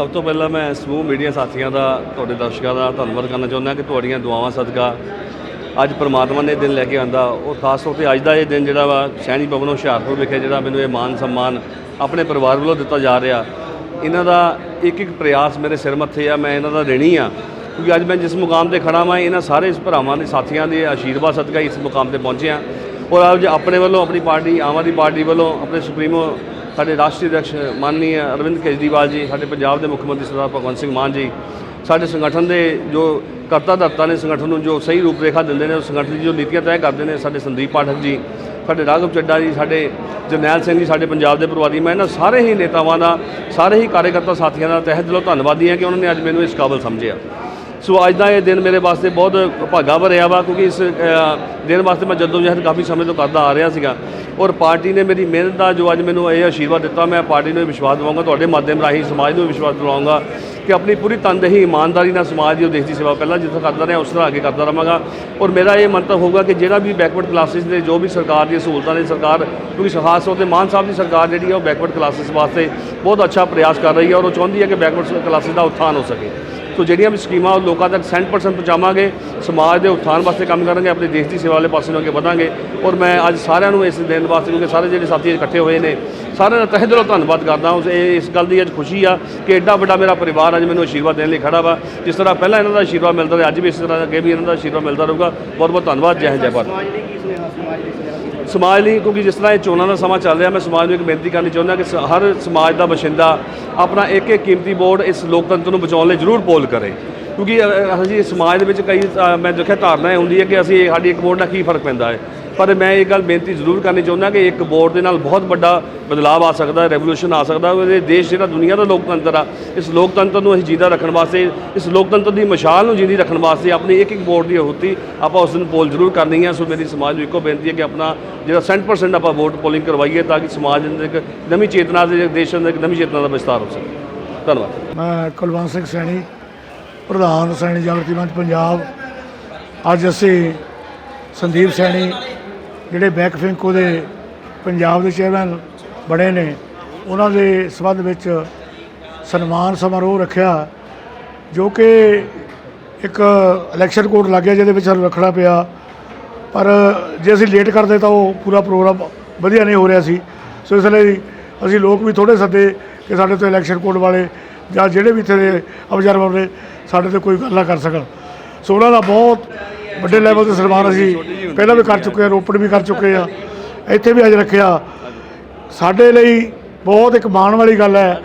ਸਭ ਤੋਂ ਪਹਿਲਾਂ ਮੈਂ ਸਮੂਹ ਮੀਡੀਆ ਸਾਥੀਆਂ ਦਾ, ਤੁਹਾਡੇ ਦਰਸ਼ਕਾਂ ਦਾ ਧੰਨਵਾਦ ਕਰਨਾ ਚਾਹੁੰਦਾ ਕਿ ਤੁਹਾਡੀਆਂ ਦੁਆਵਾਂ ਸਦਕਾ ਅੱਜ ਪ੍ਰਮਾਤਮਾ ਨੇ ਦਿਨ ਲੈ ਕੇ ਆਂਦਾ। ਉਹ ਖਾਸ ਤੌਰ ਤੇ ਅੱਜ ਦਾ ਇਹ ਦਿਨ ਜਿਹੜਾ ਵਾ ਸੈਣੀ ਭਵਨ ਹੁਸ਼ਿਆਰਪੁਰ ਵਿਖੇ ਜਿਹੜਾ ਮੈਨੂੰ ਇਹ ਮਾਨ ਸਨਮਾਨ ਆਪਣੇ ਪਰਿਵਾਰ ਵੱਲੋਂ ਦਿੱਤਾ ਜਾ ਰਿਹਾ। ਇਹਨਾਂ ਦਾ ਇੱਕ ਇੱਕ ਪ੍ਰਯਾਸ ਮੇਰੇ ਸਿਰ ਮੱਥੇ ਆ, ਮੈਂ ਇਹਨਾਂ ਦਾ ਰਿਣੀ ਆ। ਕਿਉਂਕਿ ਅੱਜ ਮੈਂ ਜਿਸ ਮੁਕਾਮ ਤੇ ਖੜਾ ਵਾਂ, ਇਹਨਾਂ ਸਾਰੇ ਭਰਾਵਾਂ ਦੇ ਸਾਥੀਆਂ ਦੇ ਆਸ਼ੀਰਵਾਦ ਸਦਕਾ ਇਸ ਮੁਕਾਮ ਤੇ ਪਹੁੰਚੇ ਆ। ਔਰ ਅੱਜ ਆਪਣੇ ਵੱਲੋਂ ਆਪਣੀ ਪਾਰਟੀ, ਆਮ ਆਦਮੀ ਪਾਰਟੀ ਵੱਲੋਂ ਆਪਣੇ ਸੁਪਰੀਮੋ ਸਾਡੇ ਰਾਸ਼ਟਰੀ ਅਧਿਕਸ਼ ਮਾਨਨੀय ਅਰਵਿੰਦ ਕੇਜਰੀਵਾਲ ਜੀ, ਸਾਡੇ ਪੰਜਾਬ ਦੇ ਮੁੱਖ ਮੰਤਰੀ ਸਰਦਾਰ ਭਗਵੰਤ ਸਿੰਘ ਮਾਨ ਜੀ, ਸਾਡੇ ਸੰਗਠਨ ਦੇ ਜੋ ਕਰਤਾ ਧਰਤਾ ਨੇ ਸੰਗਠਨ ਨੂੰ ਜੋ ਸਹੀ ਰੂਪਰੇਖਾ ਦਿੰਦੇ ਨੇ, ਉਹ ਸੰਗਠਨ ਦੀ ਜੋ ਨੀਤੀਆਂ ਤੈਅ ਕਰਦੇ ਨੇ, ਸਾਡੇ ਸੰਦੀਪ ਪਾਠਕ ਜੀ, ਸਾਡੇ ਰਾਘਵ ਚੱਡਾ ਜੀ, ਸਾਡੇ ਜਰਨੈਲ ਸਿੰਘ ਜੀ, ਸਾਡੇ ਪੰਜਾਬ ਦੇ ਪ੍ਰਵਾਦੀ, ਮੈਂ ਇਹਨਾਂ ਸਾਰੇ ਹੀ ਨੇਤਾਵਾਂ ਦਾ, ਸਾਰੇ ਹੀ ਕਾਰਜਕਰਤਾ ਸਾਥੀਆਂ ਦਾ ਤਹਿ ਦਿਲੋਂ ਧੰਨਵਾਦੀ ਹਾਂ ਕਿ ਉਹਨਾਂ ਨੇ ਅੱਜ ਮੈਨੂੰ ਇਸ ਕਾਬਲ ਸਮਝਿਆ। ਸੋ ਅੱਜ ਦਾ ਇਹ ਦਿਨ ਮੇਰੇ ਵਾਸਤੇ ਬਹੁਤ ਭਾਗਾ ਭਰਿਆ ਵਾ, ਕਿਉਂਕਿ ਇਸ ਦਿਨ ਵਾਸਤੇ ਮੈਂ ਜਦੋਂ ਜਹਿਦ ਕਾਫੀ ਸਮੇਂ ਤੋਂ ਕਰਦਾ ਆ ਰਿਹਾ ਸੀਗਾ। ਔਰ ਪਾਰਟੀ ਨੇ ਮੇਰੀ ਮਿਹਨਤ ਦਾ ਜੋ ਅੱਜ ਮੈਨੂੰ ਇਹ ਆਸ਼ੀਰਵਾਦ ਦਿੱਤਾ, ਮੈਂ ਪਾਰਟੀ ਨੂੰ ਇਹ ਵਿਸ਼ਵਾਸ ਦਿਵਾਉਂਗਾ, ਤੁਹਾਡੇ ਮਾਧਿਅਮ ਰਾਹੀਂ ਸਮਾਜ ਨੂੰ ਵੀ ਵਿਸ਼ਵਾਸ ਦਿਵਾਉਂਗਾ ਕਿ ਆਪਣੀ ਪੂਰੀ ਤਨਦੇਹੀ ਇਮਾਨਦਾਰੀ ਨਾਲ ਸਮਾਜ ਦੀ ਉਹ ਦੇਸ਼ ਦੀ ਸੇਵਾ ਪਹਿਲਾਂ ਜਿੱਥੇ ਕਰਦਾ ਰਿਹਾ, ਉਸ ਤਰ੍ਹਾਂ ਅੱਗੇ ਕਰਦਾ ਰਹਾਂਗਾ। ਔਰ ਮੇਰਾ ਇਹ ਮੰਤਵ ਹੋਊਗਾ ਕਿ ਜਿਹੜਾ ਵੀ ਬੈਕਵਰਡ ਕਲਾਸਿਸ ਦੇ, ਜੋ ਵੀ ਸਰਕਾਰ ਦੀਆਂ ਸਹੂਲਤਾਂ ਨੇ, ਸਰਕਾਰ, ਕਿਉਂਕਿ ਖਾਸ ਤੌਰ ਤੇ ਮਾਨ ਸਾਹਿਬ ਦੀ ਸਰਕਾਰ ਜਿਹੜੀ ਹੈ ਉਹ ਬੈਕਵਰਡ ਕਲਾਸਿਸ ਵਾਸਤੇ ਬਹੁਤ ਅੱਛਾ ਪ੍ਰਯਾਸ ਕਰ ਰਹੀ ਹੈ ਔਰ ਉਹ ਚਾਹੁੰਦੀ ਹੈ ਕਿ ਬੈਕਵਰਡ ਕਲਾਸਿਸ ਦਾ ਉત્ਥਾਨ ਹੋ ਸਕੇ। ਸੋ ਜਿਹੜੀਆਂ ਵੀ ਸਕੀਮਾਂ ਉਹ ਲੋਕਾਂ ਤੱਕ 100% ਪਹੁੰਚਾਵਾਂਗੇ, ਸਮਾਜ ਦੇ ਉત્ਥਾਨ ਵਾਸਤੇ ਕੰਮ ਕਰਾਂਗੇ ਆਪਣੇ ਦੇਸ਼ ਦੀ ਸੇਵਾ ਵਾਲੇ ਪਾਸੇ ਨੂੰ ਅੱਗੇ ਵਧਾਂਗੇ। ਔਰ ਮੈਂ ਅੱਜ ਸਾਰਿਆਂ ਨੂੰ ਇਸ ਦਿਨ ਵਾਸਤੇ, ਕਿਉਂਕਿ ਸਾਰੇ ਜਿਹੜੇ ਸਾਥੀ ਇਕੱਠੇ ਹੋਏ ਨੇ, ਸਾਰਿਆਂ ਦਾ ਤਹਿ ਦਿਲੋਂ ਧੰਨਵਾਦ ਕਰਦਾ ਉਸ ਇਹ, ਇਸ ਗੱਲ ਦੀ ਅੱਜ ਖੁਸ਼ੀ ਆ ਕਿ ਐਡਾ ਵੱਡਾ ਮੇਰਾ ਪਰਿਵਾਰ ਅੱਜ ਮੈਨੂੰ ਆਸ਼ੀਰਵਾਦ ਦੇਣ ਲਈ ਖੜਾ ਵਾ। ਜਿਸ ਤਰ੍ਹਾਂ ਪਹਿਲਾਂ ਇਹਨਾਂ ਦਾ ਆਸ਼ੀਰਵਾਦ ਮਿਲਦਾ ਰਿਹਾ, ਅੱਜ ਵੀ ਇਸ ਤਰ੍ਹਾਂ ਅੱਗੇ ਵੀ ਇਹਨਾਂ ਦਾ ਆਸ਼ੀਰਵਾਦ ਮਿਲਦਾ ਰਹੂਗਾ। ਬਹੁਤ ਬਹੁਤ ਧੰਨਵਾਦ, ਜੈ ਹਿੰਦ, ਜੈ ਭਾਰਤ। ਸਮਾਜ ਲਈ, ਕਿਉਂਕਿ ਜਿਸ ਤਰ੍ਹਾਂ ਇਹ ਚੋਣਾਂ ਦਾ ਸਮਾਂ ਚੱਲ ਰਿਹਾ, ਮੈਂ ਸਮਾਜ ਨੂੰ ਇੱਕ ਬੇਨਤੀ ਕਰਨੀ ਚਾਹੁੰਦਾ ਕਿ ਸ- ਹਰ ਸਮਾਜ ਦਾ ਬਸ਼ਿੰਦਾ ਆਪਣਾ ਇੱਕ ਇੱਕ ਕੀਮਤੀ ਵੋਟ ਇਸ ਲੋਕਤੰਤਰ ਨੂੰ ਬਚਾਉਣ ਲਈ ਜ਼ਰੂਰ ਪੋਲ ਕਰੇ। ਕਿਉਂਕਿ ਅ, ਅਸੀਂ ਸਮਾਜ ਦੇ ਵਿੱਚ ਕਈ ਅ, ਮੈਂ ਦੇਖਿਆ ਧਾਰਨਾ ਇਹ ਹੁੰਦੀ ਹੈ ਕਿ ਅਸੀਂ ਸਾਡੀ ਇੱਕ ਵੋਟ ਨਾਲ ਕੀ ਫ਼ਰਕ ਪੈਂਦਾ ਹੈ। ਪਰ ਮੈਂ ਇਹ ਗੱਲ ਬੇਨਤੀ ਜ਼ਰੂਰ ਕਰਨੀ ਚਾਹੁੰਦਾ ਕਿ ਇੱਕ ਵੋਟ ਦੇ ਨਾਲ ਬਹੁਤ ਵੱਡਾ ਬਦਲਾਅ ਆ ਸਕਦਾ ਹੈ ਰੈਵੋਲੂਸ਼ਨ ਆ ਸਕਦਾ ਹੈ ਇਹ ਦੇਸ਼ ਜਿਹੜਾ ਦੁਨੀਆ ਦਾ ਲੋਕਤੰਤਰ ਆ ਇਸ ਲੋਕਤੰਤਰ ਨੂੰ ਅਸੀਂ ਜੀਦਾ ਰੱਖਣ ਵਾਸਤੇ ਇਸ ਲੋਕਤੰਤਰ ਦੀ ਮਸ਼ਾਲ ਨੂੰ ਜਿੰਦੀ ਰੱਖਣ ਵਾਸਤੇ ਆਪਣੀ ਇੱਕ ਇੱਕ ਵੋਟ ਦੀ ਆਹੂਤੀ ਆਪਾਂ ਉਸ ਦਿਨ ਪੋਲ ਜ਼ਰੂਰ ਕਰਨੀ ਹੈ। ਸੋ ਮੇਰੀ ਸਮਾਜ ਨੂੰ ਇੱਕੋ ਬੇਨਤੀ ਹੈ ਕਿ ਆਪਣਾ ਜਿਹੜਾ 100% ਆਪਾਂ ਵੋਟ ਪੋਲਿੰਗ ਕਰਵਾਈਏ ਤਾਂ ਕਿ ਸਮਾਜ ਅੰਦਰ ਇੱਕ ਨਵੀਂ ਚੇਤਨਾ ਦੇ ਦੇਸ਼ ਅੰਦਰ ਇੱਕ ਨਵੀਂ ਚੇਤਨਾ ਦਾ ਵਿਸਤਾਰ ਹੋ ਸਕੇ। ਧੰਨਵਾਦ। ਮੈਂ ਕੁਲਵੰਤ ਸਿੰਘ ਸੈਣੀ ਪ੍ਰਧਾਨ ਸੈਣੀ ਜਾਗਰਤੀ ਮੰਚ ਪੰਜਾਬ। ਅੱਜ ਅਸੀਂ ਸੰਦੀਪ ਸੈਣੀ, ਜਿਹੜੇ ਬੈਕ ਫਿੰਕੋ ਦੇ ਪੰਜਾਬ ਦੇ ਚੇਅਰਮੈਨ ਬਣੇ ਨੇ, ਉਹਨਾਂ ਦੇ ਸੰਬੰਧ ਵਿੱਚ ਸਨਮਾਨ ਸਮਾਰੋਹ ਰੱਖਿਆ, ਜੋ ਕਿ ਇੱਕ ਇਲੈਕਸ਼ਨ ਕੋਡ ਲੱਗ ਗਿਆ ਜਿਹਦੇ ਵਿੱਚ ਸਾਨੂੰ ਰੱਖਣਾ ਪਿਆ। ਪਰ ਜੇ ਅਸੀਂ ਲੇਟ ਕਰਦੇ ਤਾਂ ਉਹ ਪੂਰਾ ਪ੍ਰੋਗਰਾਮ ਵਧੀਆ ਨਹੀਂ ਹੋ ਰਿਹਾ ਸੀ। ਸੋ ਇਸ ਲਈ ਅਸੀਂ ਲੋਕ ਵੀ ਥੋੜੇ ਸੱਦੇ ਕਿ ਸਾਡੇ ਤੋਂ ਇਲੈਕਸ਼ਨ ਕੋਡ ਵਾਲੇ ਜਾਂ ਜਿਹੜੇ ਵੀ ਇੱਥੇ ਦੇ ਅਬਜ਼ਰਵਰ ਨੇ ਸਾਡੇ ਤੇ ਕੋਈ ਗੱਲ ਨਾ ਕਰ ਸਕਣ। ਸੋ ਉਹਨਾਂ ਦਾ ਬਹੁਤ ਵੱਡੇ ਲੈਵਲ ਤੇ ਸਨਮਾਨ ਅਸੀਂ ਪਹਿਲਾਂ ਵੀ ਕਰ ਚੁੱਕੇ ਹਾਂ ਰੋਪੜ ਵੀ ਕਰ ਚੁੱਕੇ ਹਾਂ ਇੱਥੇ ਵੀ ਅੱਜ ਰੱਖਿਆ। ਸਾਡੇ ਲਈ ਬਹੁਤ ਇੱਕ ਮਾਣ ਵਾਲੀ ਗੱਲ ਹੈ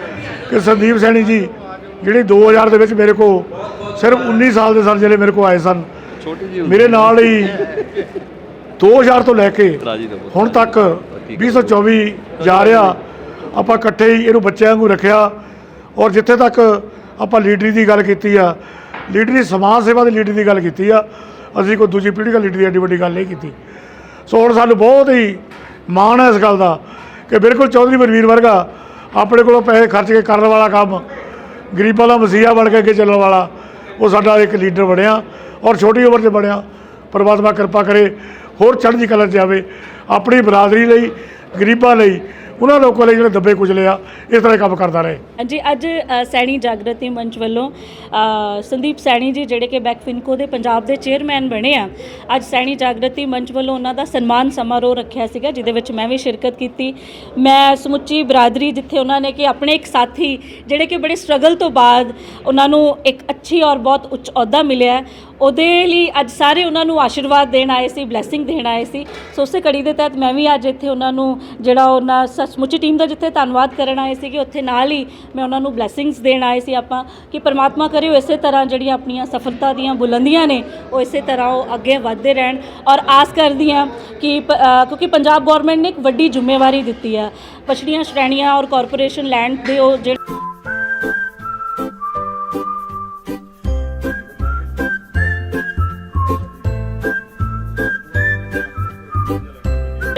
ਕਿ ਸੰਦੀਪ ਸੈਣੀ ਜੀ ਜਿਹੜੀ 2000 ਦੇ ਵਿੱਚ ਮੇਰੇ ਕੋ ਸਿਰਫ 19 ਸਾਲ ਦੇ ਸਨ ਜਿਹੜੇ ਮੇਰੇ ਕੋ ਆਏ ਸਨ। ਮੇਰੇ ਨਾਲ ਹੀ 2000 ਤੋਂ ਲੈ ਕੇ ਹੁਣ ਤੱਕ 2024 ਜਾ ਰਿਹਾ। ਆਪਾਂ ਇਕੱਠੇ ਹੀ ਇਹਨੂੰ ਬੱਚਿਆਂ ਵਾਂਗੂ ਰੱਖਿਆ। ਔਰ ਜਿੱਥੇ ਤੱਕ ਆਪਾਂ ਲੀਡਰੀ ਦੀ ਗੱਲ ਕੀਤੀ ਆ, ਲੀਡਰੀ ਸਮਾਜ ਸੇਵਾ ਦੀ ਲੀਡਰੀ ਦੀ ਗੱਲ ਕੀਤੀ ਆ, ਅਸੀਂ ਕੋਈ ਦੂਜੀ ਪੋਲੀਟੀਕਲ ਦਾ ਲੀਡਰੀ ਦੀ ਐਡੀ ਵੱਡੀ ਗੱਲ ਨਹੀਂ ਕੀਤੀ। ਸੋ ਹੁਣ ਸਾਨੂੰ ਬਹੁਤ ਹੀ ਮਾਣ ਹੈ ਇਸ ਗੱਲ ਦਾ ਕਿ ਬਿਲਕੁਲ ਚੌਧਰੀ ਬਲਵੀਰ ਵਰਗਾ ਆਪਣੇ ਕੋਲੋਂ ਪੈਸੇ ਖਰਚ ਕੇ ਕਰਨ ਵਾਲਾ ਕੰਮ ਗਰੀਬਾਂ ਦਾ ਮਸੀਹਾ ਬਣ ਕੇ ਅੱਗੇ ਚੱਲਣ ਵਾਲਾ, ਉਹ ਸਾਡਾ ਇੱਕ ਲੀਡਰ ਬਣਿਆ ਔਰ ਛੋਟੀ ਉਮਰ 'ਚ ਬਣਿਆ। ਪਰਮਾਤਮਾ ਕਿਰਪਾ ਕਰੇ, ਹੋਰ ਚੜ੍ਹਦੀ ਕਲਾ 'ਚ ਆਵੇ ਆਪਣੀ ਬਰਾਦਰੀ ਲਈ, ਗਰੀਬਾਂ ਲਈ ਉਹਨਾਂ ਲੋਕਾਂ ਲਈ ਜਿਹੜੇ ਦੱਬੇ ਕੁਚਲੇ ਆ ਇਸ ਤਰ੍ਹਾਂ ਹੀ ਕੰਮ ਕਰਦਾ ਰਹੇ। ਹਾਂਜੀ ਅੱਜ ਅ, ਸੈਣੀ ਜਾਗਰਤੀ ਮੰਚ ਵੱਲੋਂ ਅ, ਸੰਦੀਪ ਸੈਣੀ ਜੀ ਜਿਹੜੇ ਕਿ ਬੈਕ ਫਿਨਕੋ ਦੇ ਪੰਜਾਬ ਦੇ ਚੇਅਰਮੈਨ ਬਣੇ ਆ ਅੱਜ ਸੈਣੀ ਜਾਗਰਤੀ ਮੰਚ ਵੱਲੋਂ ਉਹਨਾਂ ਦਾ ਸਨਮਾਨ ਸਮਾਰੋਹ ਰੱਖਿਆ ਸੀਗਾ ਜਿਹਦੇ ਵਿੱਚ ਮੈਂ ਵੀ ਸ਼ਿਰਕਤ ਕੀਤੀ। ਮੈਂ ਸਮੁੱਚੀ ਬਰਾਦਰੀ ਜਿੱਥੇ ਉਹਨਾਂ ਨੇ ਕਿ ਆਪਣੇ ਇੱਕ ਸਾਥੀ ਜਿਹੜੇ ਕਿ ਬੜੇ ਸਟਰਗਲ ਤੋਂ ਬਾਅਦ ਉਹਨਾਂ ਨੂੰ ਇੱਕ ਅੱਛੀ ਔਰ ਬਹੁਤ ਉੱਚ ਅਹੁਦਾ ਮਿਲਿਆ ਹੈ, ਉਹਦੇ ਲਈ ਅੱਜ ਸਾਰੇ ਉਹਨਾਂ ਨੂੰ ਆਸ਼ੀਰਵਾਦ ਦੇਣ ਆਏ ਸੀ ਬਲੇਸਿੰਗ ਦੇਣ ਆਏ ਸੀ। ਸੋ ਉਸੇ ਕੜੀ ਦੇ ਤਹਿਤ ਮੈਂ ਵੀ ਅੱਜ ਇੱਥੇ ਉਹਨਾਂ ਨੂੰ ਜਿਹੜਾ ਉਹਨਾਂ ਸ ਸਮੁੱਚੀ ਟੀਮ ਦਾ ਜਿੱਥੇ ਧੰਨਵਾਦ ਕਰਨ ਆਏ ਸੀਗੇ, ਉੱਥੇ ਨਾਲ ਹੀ ਮੈਂ ਉਹਨਾਂ ਨੂੰ ਬਲੇਸਿੰਗਸ ਦੇਣ ਆਏ ਸੀ ਆਪਾਂ ਕਿ ਪਰਮਾਤਮਾ ਕਰੇ ਉਹ ਇਸੇ ਤਰ੍ਹਾਂ ਜਿਹੜੀਆਂ ਆਪਣੀਆਂ ਸਫਲਤਾ ਦੀਆਂ ਬੁਲੰਦੀਆਂ ਨੇ, ਉਹ ਇਸੇ ਤਰ੍ਹਾਂ ਉਹ ਅੱਗੇ ਵਧਦੇ ਰਹਿਣ। ਔਰ ਆਸ ਕਰਦੀ ਹਾਂ ਕਿ ਪ- ਕਿਉਂਕਿ ਪੰਜਾਬ ਗਵਰਨਮੈਂਟ ਨੇ ਇੱਕ ਵੱਡੀ ਜ਼ਿੰਮੇਵਾਰੀ ਦਿੱਤੀ ਆ। ਪਛੜੀਆਂ ਸ਼੍ਰੇਣੀਆਂ ਔਰ ਕਾਰਪੋਰੇਸ਼ਨ ਲੈਂਡ ਦੇ ਉਹ ਜਿਹੜੇ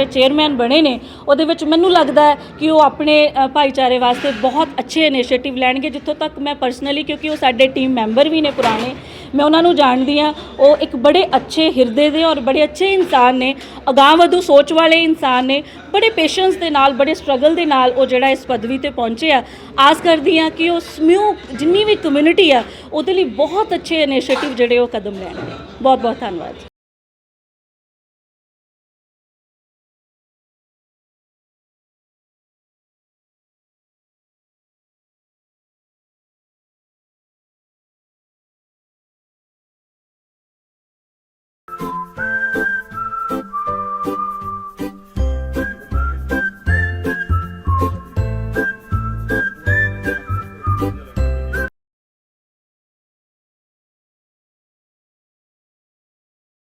ਚੇਅਰਮੈਨ ਬਣੇ ਨੇ ਉਹਦੇ ਵਿੱਚ ਮੈਨੂੰ ਲੱਗਦਾ ਹੈ ਕਿ ਉਹ ਆਪਣੇ ਅ, ਭਾਈਚਾਰੇ ਵਾਸਤੇ ਬਹੁਤ ਅੱਛੇ ਇਨੀਸ਼ੀਏਟਿਵ ਲੈਣਗੇ ਜਿੱਥੋਂ ਤੱਕ ਮੈਂ ਪਰਸਨਲੀ ਕਿਉਂਕਿ ਉਹ ਸਾਡੇ ਟੀਮ ਮੈਂਬਰ ਵੀ ਨੇ ਪੁਰਾਣੇ ਮੈਂ ਉਹਨਾਂ ਨੂੰ ਜਾਣਦੀ ਆ ਉਹ ਇੱਕ ਬੜੇ ਅੱਛੇ ਹਿਰਦੇ ਦੇ ਔਰ ਬੜੇ ਅੱਛੇ ਇਨਸਾਨ ਨੇ ਅਗਾਂਹਵਧੂ ਸੋਚ ਵਾਲੇ ਇਨਸਾਨ ਨੇ ਬੜੇ ਪੇਸ਼ੈਂਸ ਦੇ ਨਾਲ ਬੜੇ ਸਟਰਗਲ ਦੇ ਨਾਲ ਉਹ ਜਿਹੜਾ ਇਸ ਪਦਵੀ ਤੇ ਪਹੁੰਚੇ ਆ। ਆਸ ਕਰਦੀ ਆ ਕਿ ਉਹ ਸਮੂਹ ਜਿੰਨੀ ਵੀ ਕਮਿਊਨਿਟੀ ਆ ਉਹਦੇ ਲਈ ਬਹੁਤ ਅੱਛੇ ਇਨੀਸ਼ੀਏਟਿਵ ਜਿਹੜੇ ਉਹ ਕਦਮ ਲੈਣਗੇ। ਬਹੁਤ ਬਹੁਤ ਧੰਨਵਾਦ